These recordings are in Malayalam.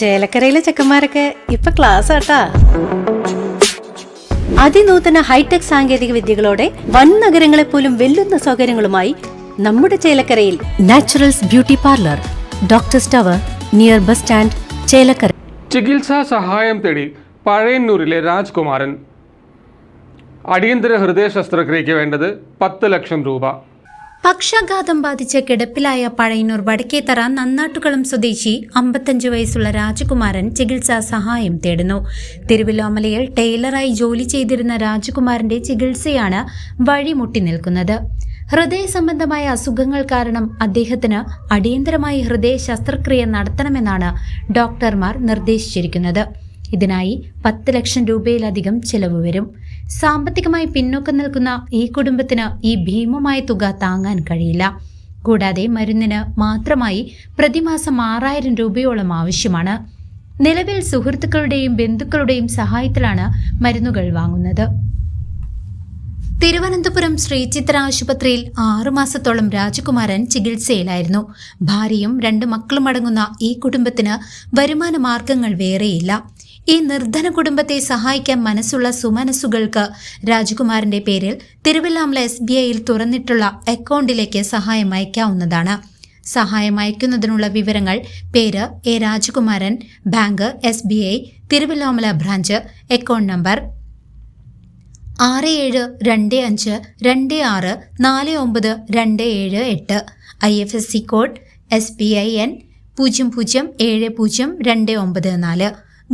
ചേലക്കരയിലെ ചെക്കന്മാരൊക്കെ ഇപ്പൊ ക്ലാസ് ആട്ടാ. അതിനൂതന ഹൈടെക് സാങ്കേതിക വിദ്യകളോടെ വൻ നഗരങ്ങളെ പോലും വെല്ലുന്ന സൗകര്യങ്ങളുമായി നമ്മുടെ ചേലക്കരയിൽ naturals beauty parlour doctor tower near bus stand Chelakkara. ചികിത്സാ സഹായം തേടി പഴയന്നൂരിലെ രാജ്കുമാരൻ. അടിയന്തര ഹൃദയ ശസ്ത്രക്രിയയ്ക്ക് വേണ്ടത് പത്ത് ലക്ഷം രൂപ. പക്ഷാഘാതം ബാധിച്ച് കിടപ്പിലായ പഴയന്നൂർ വടക്കേത്തറ നന്നാട്ടുകളം സ്വദേശി അമ്പത്തഞ്ച് വയസ്സുള്ള രാജകുമാരൻ ചികിത്സാ സഹായം തേടുന്നു. തിരുവല്ലോമലയിൽ ടൈലറായി ജോലി ചെയ്തിരുന്ന രാജകുമാരന്റെ ചികിത്സയാണ് വഴിമുട്ടി നിൽക്കുന്നത്. ഹൃദയ സംബന്ധമായ അസുഖങ്ങൾ കാരണം അദ്ദേഹത്തിന് അടിയന്തരമായി ഹൃദയ ശസ്ത്രക്രിയ നടത്തണമെന്നാണ് ഡോക്ടർമാർ നിർദ്ദേശിച്ചിരിക്കുന്നത്. ഇതിനായി പത്ത് ലക്ഷം രൂപയിലധികം ചെലവ് വരും. സാമ്പത്തികമായി പിന്നോക്കം നിൽക്കുന്ന ഈ കുടുംബത്തിന് ഈ ഭീമമായ തുക താങ്ങാൻ കഴിയില്ല. കൂടാതെ മരുന്നിന് മാത്രമായി പ്രതിമാസം ആറായിരം രൂപയോളം ആവശ്യമാണ്. നിലവിൽ സുഹൃത്തുക്കളുടെയും ബന്ധുക്കളുടെയും സഹായത്തിലാണ് മരുന്നുകൾ വാങ്ങുന്നത്. തിരുവനന്തപുരം ശ്രീചിത്ര ആശുപത്രിയിൽ ആറുമാസത്തോളം രാജകുമാരൻ ചികിത്സയിലായിരുന്നു. ഭാര്യയും രണ്ട് മക്കളും അടങ്ങുന്ന ഈ കുടുംബത്തിന് വരുമാന മാർഗങ്ങൾ വേറെയില്ല. ഈ നിർധന കുടുംബത്തെ സഹായിക്കാൻ മനസ്സുള്ള സുമനസ്സുകൾക്ക് രാജകുമാരന്റെ പേരിൽ തിരുവല്ലാമല എസ് ബി ഐയിൽ തുറന്നിട്ടുള്ള അക്കൗണ്ടിലേക്ക് സഹായം അയക്കാവുന്നതാണ്. സഹായം അയക്കുന്നതിനുള്ള വിവരങ്ങൾ പേര് A Rajakumaran bank S B I Thiruvilwamala branch account number ആറ് ഏഴ് രണ്ട് അഞ്ച് രണ്ട് ആറ് നാല് ഒമ്പത് രണ്ട് ഏഴ് എട്ട് I F S C code S B I N പൂജ്യം പൂജ്യം ഏഴ് പൂജ്യം രണ്ട് ഒമ്പത് നാല്.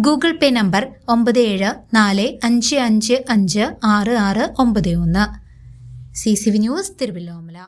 ഗൂഗിൾ പേ നമ്പർ ഒമ്പത് ഏഴ് നാല് അഞ്ച് അഞ്ച് അഞ്ച് ആറ് ആറ് ഒമ്പത് ഒന്ന്. C C V news Thiruvilwamala